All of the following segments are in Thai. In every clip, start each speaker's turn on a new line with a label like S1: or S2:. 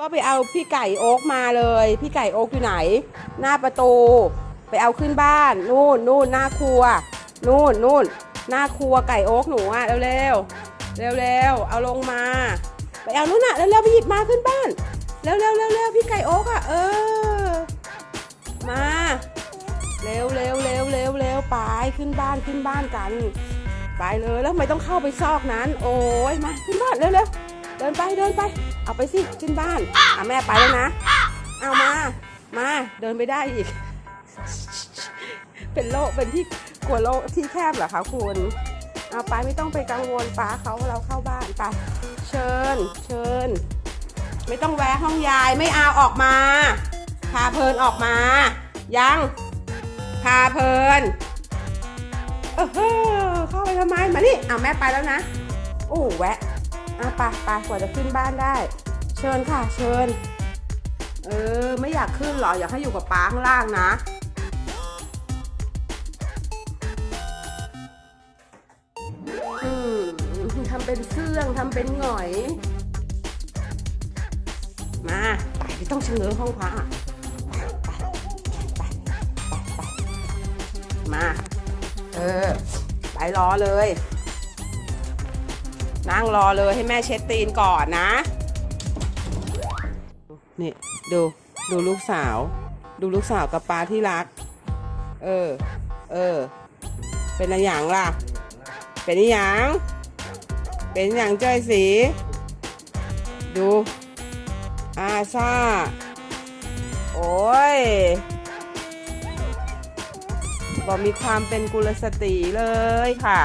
S1: ก็ไปเอาพี่ไก่โอ๊กมาเลย พี่ไก่โอ๊กอยู่ไหน หน้าประตู ไปเอาขึ้นบ้าน นู่นนู่นหน้าครัว นู่นนู่นหน้าครัวไก่โอ๊กหนูอะเร็วเร็วเร็วเร็วเอาลงมา ไปเอานู่นน่ะเร็วเร็วไปหยิบมาขึ้นบ้าน เร็วเร็วเร็วเร็วพี่ไก่โอ๊กอะเออ มา เร็วเร็วเร็วเร็วเร็วไปขึ้นบ้านขึ้นบ้านกัน ไปเลยแล้วทำไม่ต้องเข้าไปซอกนั้น โอ้ยมาขึ้นบ้านเร็วเร็ว เดินไปเดินไป เอาไปสิขึ้นบ้านอะแม่ไปแล้วนะ เอามา มาเดินไปได้อีก เป็นโลกเป็นที่กลัวโลกที่แคบเหรอคะคุณเอาไปไม่ต้องไปกังวลป้าเขาเราเข้าบ้านไปเชิญ เชิญ ไม่ต้องแวะห้องยายไม่เอาออกมา พาเพลินออกมา ยังพาเพลินเออเฮ้อเข้าไปทำไมมานี่เอาแม่ไปแล้วนะ โอ้แวะ อะไปไปกว่าจะขึ้นบ้านได้ เชิญค่ะ เชิญ เออ ไม่อยากขึ้นหรอ อยากให้อยู่กับป้าข้างล่างนะ อืมทำเป็นเสื่องทำเป็นหงอย มาไปไม่ต้องเชงเง้อห้องพระอะไปไปไปมา เออ ไปรอเลย นั่งรอเลยให้แม่เช็ดตีนก่อนนะ นี่ดูดูลูกสาว ดูลูกสาวกับป้าที่รัก เออ เออ เป็นอะไรอย่างล่ะ เป็นอย่าง เป็นอย่างจ้อยสี ดูอาซาโอ้ยบอกมีความเป็นกุลสตรีเลยค่ะ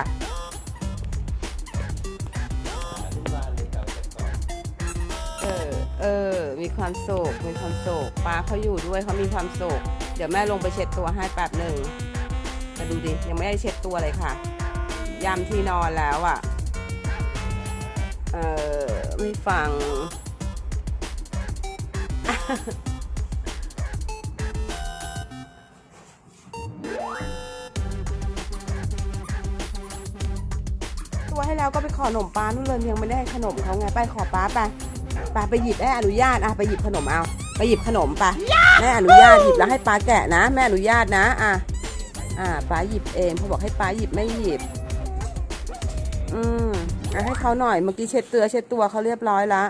S1: ออเออ มีความโศกมีความโศกป้าเขาอยู่ด้วยเขามีความโศกเดี๋ยวแม่ลงไปเช็ดตัวให้แป๊บหนึ่งมาดูดิยังไม่ได้เช็ดตัวเลยค่ะยามที่นอนแล้วอะ่ะ เออไม่ฟัง ตัวให้แล้วก็ไปขอขนมป้านู่นเลยยังไม่ได้ขนมเขาไงไปขอป้าไป ไปไปหยิบได้อนุญาตอะไปหยิบขนมเอาไปหยิบขนมไปแม่อนุญาตหยิบแล้วให้ป้าแกะนะ แม่อนุญาตนะอะอ่าป้าหยิบเองเขาบอกให้ป้าหยิบไม่หยิบ อืมเอาให้เขาหน่อยเมื่อกี้เช็ดเตือเช็ดตัวเขาเรียบร้อยละ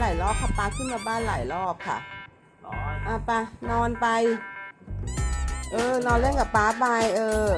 S1: หลายรอบค่ะป้าขึ้นมาบ้านหลายรอบค่ะ
S2: ร้อน
S1: อะไปนอนไป เออ นอนเล่นกับป้าไปเออ